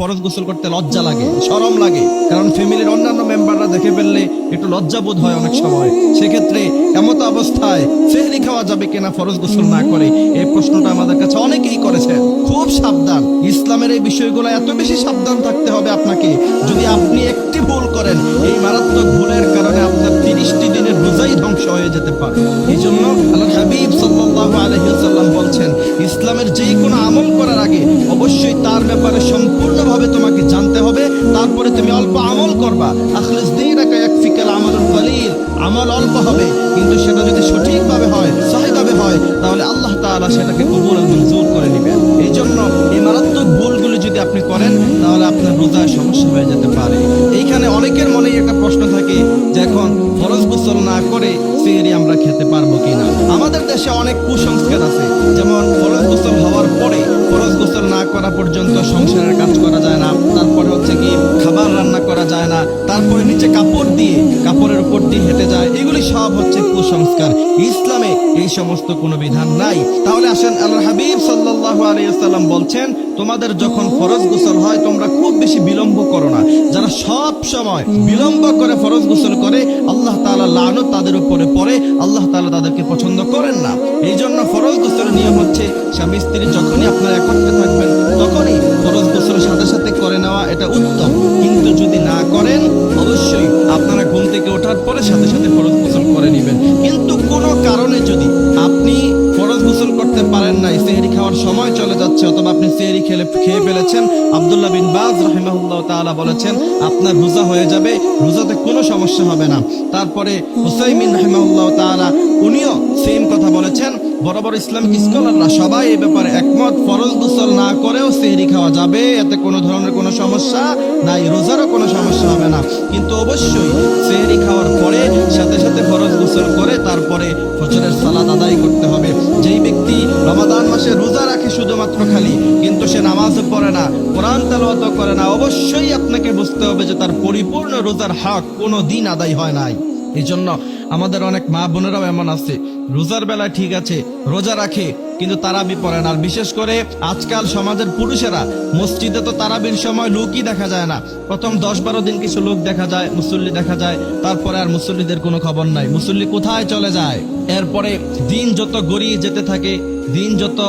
ফরজ গোসল করতে লজ্জা লাগে শরম লাগে। কারণ ফ্যামিলির অন্যান্য মেম্বাররা দেখে ফেললে একটু লজ্জা বোধ হয় অনেক সময়। সেক্ষেত্রে এমত অবস্থায় ফেহরি খাওয়া যাবে কিনা ফরজ গোসল না করে, এই প্রশ্নটা আমাদের কাছে অনেকেই করেছেন। খুব সাবধান। ইসলামের এই বিষয়গুলো এত বেশি সাবধান থাকতে হবে আপনাকে। যদি আপনি একটি ভুল করেন তারপরে তুমি অল্প আমল করবা। আখলিস দীনাকা ইয়াকফিকাল আমালুল কলিল আমল অল্প হবে, কিন্তু সেটা যদি সঠিকভাবে হয় সহিভাবে হয়, তাহলে আল্লাহ তাআলা সেটাকে কবুল মঞ্জুর করে নেবেন এই জন্য এই মারাত্মক ভুলগুলো যদি আপনি করেন, তাহলে আপনার রোজায় সমস্যা হয়ে যেতে পারে। এইখানে অনেকের মনেই একটা প্রশ্ন থাকে যে এখন ফরজ গোসল না করে সেহরি আমরা খেতে পারব কিনা? আমাদের দেশে অনেক কুসংস্কার আছে। যেমন ফরজ গোসল হওয়ার পরে ফরজ গোসল না করা পর্যন্ত সংসারের কাজ করা যায় না। হচ্ছে কুসংস্কার। ইসলামে এই সমস্ত কোনো বিধান নাই। তাহলে আসেন আল্লাহ হাবিব সাল্লাল্লাহু আলাইহি সাল্লাম বলছেন, তোমাদের যখন ফরজ গোসল হয়, তোমরা খুব বেশি বিলম্ব করো না। যারা সব সময় বিলম্ব করে, ফরজ গোসল করে, আল্লাহ তাআলা লানত তাদের উপরে পড়ে। আল্লাহ তাআলা তাদেরকে পছন্দ করেন না। এই জন্য ফরজ গোসলের নিয়ম হচ্ছে, স্বামী স্ত্রী যখনই আপনারা একত্রে থাকবেন, তখনই ফরজ গোসলের সাথে সাথে করে নেওয়া এটা উত্তম। কিন্তু যদি না করেন, অবশ্যই আপনারা ঘুম থেকে ওঠার পরে সাথে সাথে ফরজ গোসল যাচ্ছে অথবা আপনি ফেরি খেলে খেয়ে ফেলেছেন। আবদুল্লাহ বিন বাজ রহিমাহুল্লাহ তাআলা বলেছেন, আপনার রোজা হয়ে যাবে, রোজাতে কোনো সমস্যা হবে না। তারপরে হুসাইমিন রহিমাহুল্লাহ তাআলা উনিও সেম কথা বলেছেন বড় বড় ইসলামিক স্কলাররা সবাই এই ব্যাপারে একমত। ফরজ গোসল না করেও সেহরি খাওয়া যাবে, এতে কোনো ধরনের কোনো সমস্যা নাই, রোজারও কোনো সমস্যা হবে না। কিন্তু অবশ্যই সেহরি খাওয়ার পরে সাথে সাথে ফরজ গোসল করে তারপরে ফজরের সালাদ আদায় করতে হবে। যেই ব্যক্তি রমাদান মাসে রোজা রাখে শুধুমাত্র খালি, কিন্তু সে নামাজও পড়ে না, কোরআন তেলাওয়াতও করে না, অবশ্যই আপনাকে বুঝতে হবে যে তার পরিপূর্ণ রোজার হক কোনো দিন আদায় হয় নাই। এই জন্য আমাদের অনেক মা বোনেরাও এমন আছে। রোজার বেলায় ঠিক আছে, রোজা রাখে, কিন্তু তারাবি পড়ে না। আর বিশেষ করে আজকাল সমাজের পুরুষেরা, মসজিদে তো তারাবির সময় লোকই দেখা যায় না। প্রথম দশ বারো দিন কিছু লোক দেখা যায়, মুসল্লি দেখা যায়, তারপরে আর মুসল্লিদের কোনো খবর নাই। মুসল্লি কোথায় চলে যায়? এরপরে দিন যত গড়িয়ে যেতে থাকে, দিন যত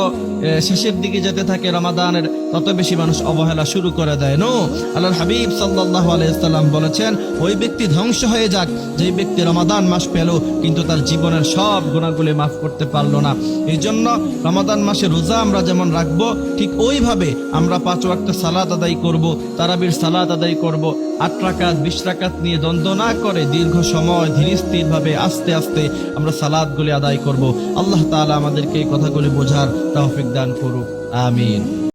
শেষের দিকে যেতে থাকে রমাদানের, তত বেশি মানুষ অবহেলা শুরু করে দেয়। নো আল্লাহ হাবিব সাল্লাল্লাহু আলাইসাল্লাম বলেছেন, ওই ব্যক্তি ধ্বংস হয়ে যাক যে ব্যক্তি রমাদান মাস পেল, কিন্তু তার জীবনের সব গুণাগুলি মাফ করতে পারল না। এই জন্য রমাদান মাসে রোজা আমরা যেমন রাখব, ঠিক ওইভাবে আমরা পাঁচ ওয়াক্ত সালাত আদায় করব, তারাবির সালাত আদায় করব। আট রাকাত, বিশ রাকাত নিয়ে দ্বন্দ্ব না করে দীর্ঘ সময় ধীর স্থিরভাবে আস্তে আস্তে আমরা সালাদগুলি আদায় করব। আল্লাহ তাআলা আমাদেরকে এই কথাগুলি বোঝার তৌফিক দান করুক আমিন।